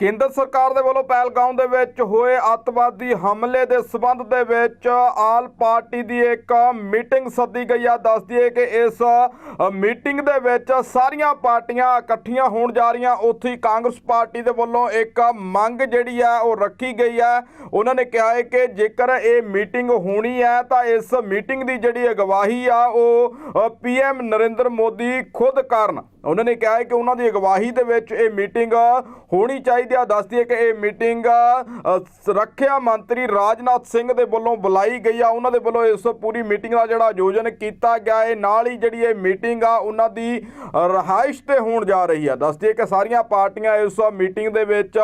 ਕੇਂਦਰ ਸਰਕਾਰ ਦੇ ਵੱਲੋਂ ਪਹਿਲਗਾਮ ਦੇ ਵਿੱਚ ਹੋਏ ਅੱਤਵਾਦੀ ਹਮਲੇ ਦੇ ਸਬੰਧ ਦੇ ਵਿੱਚ ਆਲ ਪਾਰਟੀ ਦੀ ਇੱਕ ਮੀਟਿੰਗ ਸੱਦੀ ਗਈ ਆ। ਦੱਸਦੀ ਹੈ ਕਿ ਇਸ ਮੀਟਿੰਗ ਦੇ ਵਿੱਚ ਸਾਰੀਆਂ ਪਾਰਟੀਆਂ ਇਕੱਠੀਆਂ ਹੋਣ ਜਾ ਰਹੀਆਂ। ਉੱਥੇ ਕਾਂਗਰਸ ਪਾਰਟੀ ਦੇ ਵੱਲੋਂ ਇੱਕ ਮੰਗ ਜਿਹੜੀ ਆ, ਉਹ ਰੱਖੀ ਗਈ ਹੈ ਉਹਨਾਂ ਨੇ ਕਿਹਾ ਹੈ ਕਿ ਜੇਕਰ ਇਹ ਮੀਟਿੰਗ ਹੋਣੀ ਹੈ ਤਾਂ ਇਸ ਮੀਟਿੰਗ ਦੀ ਜਿਹੜੀ ਅਗਵਾਈ ਆ, ਉਹ ਪੀਐਮ ਨਰਿੰਦਰ ਮੋਦੀ ਖੁਦ ਕਰਨ। ਉਹਨਾਂ ਨੇ ਕਿਹਾ ਹੈ ਕਿ ਉਹਨਾਂ ਦੀ ਅਗਵਾਈ ਦੇ ਵਿੱਚ ਇਹ ਮੀਟਿੰਗ ਹੋਣੀ ਚਾਹੀਦੀ ਆ ਦੱਸਦੀ ਹੈ ਕਿ ਇਹ ਮੀਟਿੰਗ ਅ, ਸੁਰੱਖਿਆ ਮੰਤਰੀ ਰਾਜਨਾਥ ਸਿੰਘ ਦੇ ਵੱਲੋਂ ਬੁਲਾਈ ਗਈ ਆ। ਉਹਨਾਂ ਦੇ ਵੱਲੋਂ ਇਸ ਪੂਰੀ ਮੀਟਿੰਗ ਦਾ ਜਿਹੜਾ ਆਯੋਜਨ ਕੀਤਾ ਗਿਆ ਹੈ ਨਾਲ ਹੀ ਜਿਹੜੀ ਇਹ ਮੀਟਿੰਗ ਆ ਉਹਨਾਂ ਦੀ ਰਹਾਇਸ਼ ਤੇ ਹੋਣ ਜਾ ਰਹੀ ਆ। ਦੱਸਦੀ ਹੈ ਕਿ ਸਾਰੀਆਂ ਪਾਰਟੀਆਂ ਇਸ ਮੀਟਿੰਗ ਦੇ ਵਿੱਚ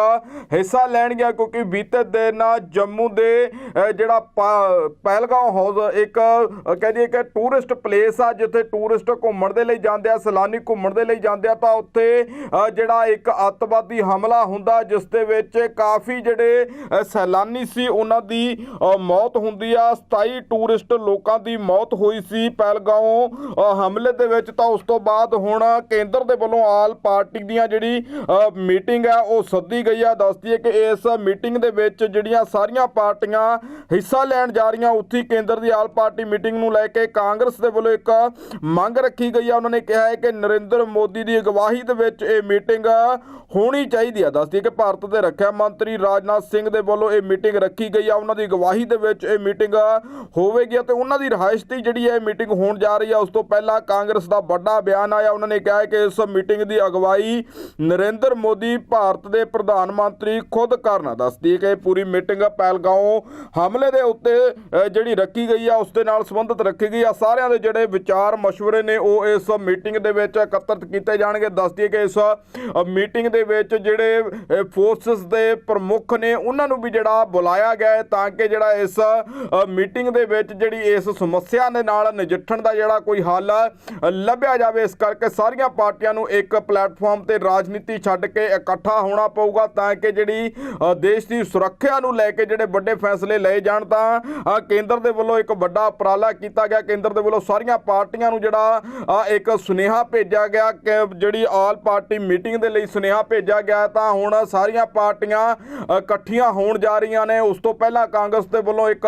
ਹਿੱਸਾ ਲੈਣਗੀਆਂ ਕਿਉਂਕਿ ਬੀਤੇ ਦਿਨ ਜੰਮੂ ਦੇ ਜਿਹੜਾ ਪਾ- ਹਾਊਸ ਇੱਕ ਅ, ਕਹਿ ਦਈਏ ਕਿ ਟੂਰਿਸਟ ਪਲੇਸ ਆ ਜਿੱਥੇ ਟੂਰਿਸਟ ਘੁੰਮਣ ਦੇ ਲਈ ਜਾਂਦੇ ਆ ਸੈਲਾਨੀ ਘੁੰਮਣ ਦੇ ਲਈ ਜਾਂਦੇ ਆ ਤਾਂ ਉੱਥੇ ਜਿਹੜਾ ਇੱਕ ਅੱਤਵਾਦੀ ਹਮਲਾ ਹੁੰਦਾ ਜਿਸ ਦੇ ਵਿੱਚ ਕਾਫੀ ਜਿਹੜੇ ਸੈਲਾਨੀ ਸੀ, ਉਹਨਾਂ ਦੀ ਮੌਤ ਹੁੰਦੀ ਆ। 27 ਟੂਰਿਸਟ ਲੋਕਾਂ ਦੀ ਮੌਤ ਹੋਈ ਸੀ ਪਹਿਲਗਾਉਂ ਹਮਲੇ ਦੇ ਵਿੱਚ। ਤਾਂ ਉਸ ਤੋਂ ਬਾਅਦ ਹੁਣ ਕੇਂਦਰ ਦੇ ਵੱਲੋਂ ਆਲ ਪਾਰਟੀ ਦੀਆਂ ਜਿਹੜੀ ਮੀਟਿੰਗ ਹੈ ਉਹ ਸੱਦੀ ਗਈ ਆ। ਦੱਸਦੀ ਹੈ ਕਿ ਇਸ ਮੀਟਿੰਗ ਦੇ ਵਿੱਚ ਜਿਹੜੀਆਂ ਸਾਰੀਆਂ ਪਾਰਟੀਆਂ ਹਿੱਸਾ ਲੈਣ ਜਾ ਰਹੀਆਂ, ਉੱਥੇ ਕੇਂਦਰ ਦੀ ਆਲ ਪਾਰਟੀ ਮੀਟਿੰਗ ਨੂੰ ਲੈ ਕੇ ਕਾਂਗਰਸ ਦੇ ਵੱਲੋਂ ਇੱਕ ਮੰਗ ਰੱਖੀ ਗਈ ਆ। ਉਹਨਾਂ ਨੇ ਕਿਹਾ ਹੈ ਕਿ ਨਰਿੰਦਰ ਮੋਦੀ ਦੀ ਅਗਵਾਈ ਦੇ ਵਿੱਚ ਇਹ ਮੀਟਿੰਗ ਹੋਣੀ ਚਾਹੀਦੀ ਆ। ਦੱਸਦੀ ਕਿ ਭਾਰਤ ਦੇ ਰੱਖਿਆ ਮੰਤਰੀ ਰਾਜਨਾਥ ਸਿੰਘ ਦੇ ਵੱਲੋਂ ਇਹ ਮੀਟਿੰਗ ਰੱਖੀ ਗਈ ਆ। ਉਹਨਾਂ ਦੀ ਅਗਵਾਈ ਦੇ ਵਿੱਚ ਇਹ ਮੀਟਿੰਗ ਹੋਵੇਗੀ ਤੇ ਉਹਨਾਂ ਦੀ ਰਿਹਾਇਸ਼ ਤੇ ਜਿਹੜੀ ਹੈ ਇਹ ਮੀਟਿੰਗ ਹੋਣ ਜਾ ਰਹੀ ਆ, ਉਸ ਤੋਂ ਪਹਿਲਾਂ ਕਾਂਗਰਸ ਦਾ ਵੱਡਾ ਬਿਆਨ ਆਇਆ। ਉਹਨਾਂ ਨੇ ਕਿਹਾ ਕਿ ਇਸ ਮੀਟਿੰਗ ਦੀ ਅਗਵਾਈ ਨਰਿੰਦਰ ਮੋਦੀ, ਭਾਰਤ ਦੇ ਪ੍ਰਧਾਨ ਮੰਤਰੀ ਖੁਦ ਕਰਨ ਦੱਸਦੀ ਕਿ ਇਹ ਪੂਰੀ ਮੀਟਿੰਗ ਪਹਿਲਗਾਉਂ ਹਮਲੇ ਦੇ ਉੱਤੇ ਜਿਹੜੀ ਰੱਖੀ ਗਈ ਆ, ਉਸ ਦੇ ਨਾਲ ਸੰਬੰਧਿਤ ਰੱਖੀ ਗਈ ਆ। ਸਾਰਿਆਂ ਦੇ ਜਿਹੜੇ ਵਿਚਾਰ ਮਸ਼ਵਰੇ ਨੇ, ਉਹ ਇਸ ਮੀਟਿੰਗ ਦੇ ਵਿੱਚ ਇਕੱਤਰਿਤ ਕੀਤੇ ਜਾਣਗੇ। ਦੱਸਦੀ ਕਿ ਇਸ ਮੀਟਿੰਗ ਦੇ ਵਿੱਚ ਜਿਹੜੇ ਫੋਰਸਸ ਦੇ ਪ੍ਰਮੁੱਖ ਨੇ, ਉਹਨਾਂ ਨੂੰ ਵੀ ਜਿਹੜਾ ਬੁਲਾਇਆ ਗਿਆ ਹੈ ਤਾਂ ਕਿ ਜਿਹੜਾ ਇਸ ਮੀਟਿੰਗ ਦੇ ਵਿੱਚ ਜਿਹੜੀ ਇਸ ਸਮੱਸਿਆ ਦੇ ਨਾਲ ਨਜਿੱਠਣ ਦਾ ਜਿਹੜਾ ਕੋਈ ਹੱਲ ਲੱਭਿਆ ਜਾਵੇ। ਇਸ ਕਰਕੇ ਸਾਰੀਆਂ ਪਾਰਟੀਆਂ ਨੂੰ ਇੱਕ ਪਲੇਟਫਾਰਮ ਤੇ ਰਾਜਨੀਤੀ ਛੱਡ ਕੇ ਇਕੱਠਾ ਹੋਣਾ ਪਊਗਾ ਤਾਂ ਕਿ ਜਿਹੜੀ ਦੇਸ਼ ਦੀ ਸੁਰੱਖਿਆ ਨੂੰ ਲੈ ਕੇ ਜਿਹੜੇ ਵੱਡੇ ਫੈਸਲੇ ਲਏ ਜਾਣ ਤਾਂ ਕੇਂਦਰ ਦੇ ਵੱਲੋਂ ਇੱਕ ਵੱਡਾ ਉਪਰਾਲਾ ਕੀਤਾ ਗਿਆ। ਕੇਂਦਰ ਦੇ ਵੱਲੋਂ ਸਾਰੀਆਂ ਪਾਰਟੀਆਂ ਨੂੰ ਜਿਹੜਾ ਇੱਕ ਸੁਨੇਹਾ ਭੇਜਿਆ ਗਿਆ ਕਿ ਜਿਹੜੀ ਆਲ ਪਾਰਟੀ ਮੀਟਿੰਗ ਦੇ ਲਈ ਸੁਨੇਹਾ ਭੇਜਿਆ ਗਿਆ ਤਾਂ ਹੁਣ ਸਾਰੀਆਂ ਪਾਰਟੀਆਂ ਇਕੱਠੀਆਂ ਹੋਣ ਜਾ ਰਹੀਆਂ ਨੇ। ਉਸ ਤੋਂ ਪਹਿਲਾਂ ਕਾਂਗਰਸ ਦੇ ਵੱਲੋਂ ਇੱਕ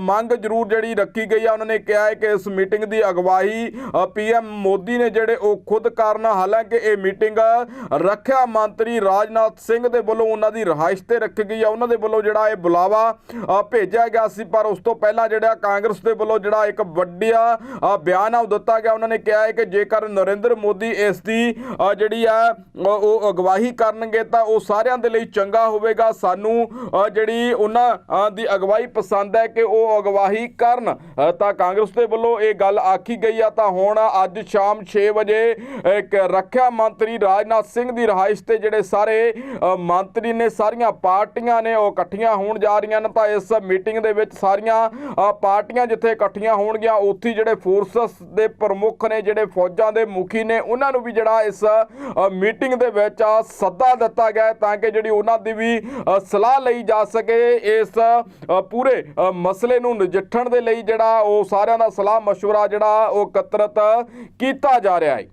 ਮੰਗ ਜ਼ਰੂਰ ਜਿਹੜੀ ਰੱਖੀ ਗਈ ਆ। ਉਹਨਾਂ ਨੇ ਕਿਹਾ ਹੈ ਕਿ ਇਸ ਮੀਟਿੰਗ ਦੀ ਅਗਵਾਈ ਪੀਐਮ ਮੋਦੀ ਨੇ ਜਿਹੜੇ ਉਹ ਖੁਦ ਕਰਨ, ਹਾਲਾਂਕਿ ਇਹ ਮੀਟਿੰਗ ਰੱਖਿਆ ਮੰਤਰੀ ਰਾਜਨਾਥ ਸਿੰਘ ਦੇ ਵੱਲੋਂ ਉਹਨਾਂ ਦੀ ਰਿਹਾਇਸ਼ ਤੇ ਰੱਖੀ ਗਈ ਆ। ਉਹਨਾਂ ਦੇ ਵੱਲੋਂ ਜਿਹੜਾ ਇਹ ਬੁਲਾਵਾ ਭੇਜਿਆ ਗਿਆ ਸੀ, ਪਰ ਉਸ ਤੋਂ ਪਹਿਲਾਂ ਜਿਹੜਾ ਕਾਂਗਰਸ ਦੇ ਵੱਲੋਂ ਜਿਹੜਾ ਇੱਕ ਵੱਡਿਆ ਬਿਆਨ ਆ, ਉਹ ਦਿੱਤਾ ਗਿਆ। ਉਹਨਾਂ ਨੇ ਕਿਹਾ ਹੈ ਕਿ ਜੇਕਰ ਨਰਿੰਦਰ ਮੋਦੀ ਇਸ ਦੀ ਜਿਹੜੀ ਆ ਉਹ ਅਗਵਾਈ ਕਰਨਗੇ ਤਾਂ ਉਹ ਸਾਰਿਆਂ ਦੇ ਲਈ ਚੰਗਾ ਹੋਵੇਗਾ। ਸਾਨੂੰ ਜਿਹੜੀ ਉਹਨਾਂ ਦੀ ਅਗਵਾਈ ਪਸੰਦ ਹੈ ਕਿ ਉਹ ਅਗਵਾਈ ਕਰਨ। ਤਾਂ ਕਾਂਗਰਸ ਦੇ ਵੱਲੋਂ ਇਹ ਗੱਲ ਆਖੀ ਗਈ ਆ। ਤਾਂ ਹੁਣ, ਅੱਜ ਸ਼ਾਮ 6 ਵਜੇ, ਇੱਕ ਰੱਖਿਆ ਮੰਤਰੀ ਰਾਜਨਾਥ ਸਿੰਘ ਦੀ ਰਿਹਾਇਸ਼ ਤੇ ਜਿਹੜੇ ਸਾਰੇ ਮੰਤਰੀ ਨੇ, ਸਾਰੀਆਂ ਪਾਰਟੀਆਂ ਨੇ ਉਹ ਇਕੱਠੀਆਂ ਹੋਣ ਜਾ ਰਹੀਆਂ ਨੇ। ਤਾਂ ਇਸ ਮੀਟਿੰਗ ਦੇ ਵਿੱਚ ਸਾਰੀਆਂ ਪਾਰਟੀਆਂ ਜਿੱਥੇ ਇਕੱਠੀਆਂ ਹੋਣਗੀਆਂ, ਉੱਥੇ ਜਿਹੜੇ ਫੋਰਸਸ ਦੇ ਪ੍ਰਮੁੱਖ ਨੇ, ਜਿਹੜੇ ਫੌਜਾਂ ਦੇ ਮੁਖੀ ਨੇ, ਉਹਨਾਂ ਨੂੰ ਵੀ ਜਿਹੜਾ ਇਸ ਮੀਟਿੰਗ ਦੇ ਵਿੱਚ ਸੱਦਾ ਦਿੱਤਾ ਗਿਆ ਹੈ ਤਾਂ ਕਿ ਜਿਹੜੀ ਉਹਨਾਂ ਦੀ ਵੀ ਅ, ਸਲਾਹ ਲਈ ਜਾ ਸਕੇ ਇਸ ਅ, ਪੂਰੇ ਅ, ਮਸਲੇ ਨੂੰ ਨਜਿੱਠਣ ਦੇ ਲਈ ਜਿਹੜਾ ਉਹ ਸਾਰਿਆਂ ਦਾ ਸਲਾਹ مشورہ ਜਿਹੜਾ ਉਹ ਇਕੱਤਰਤ ਕੀਤਾ ਜਾ ਰਿਹਾ ਹੈ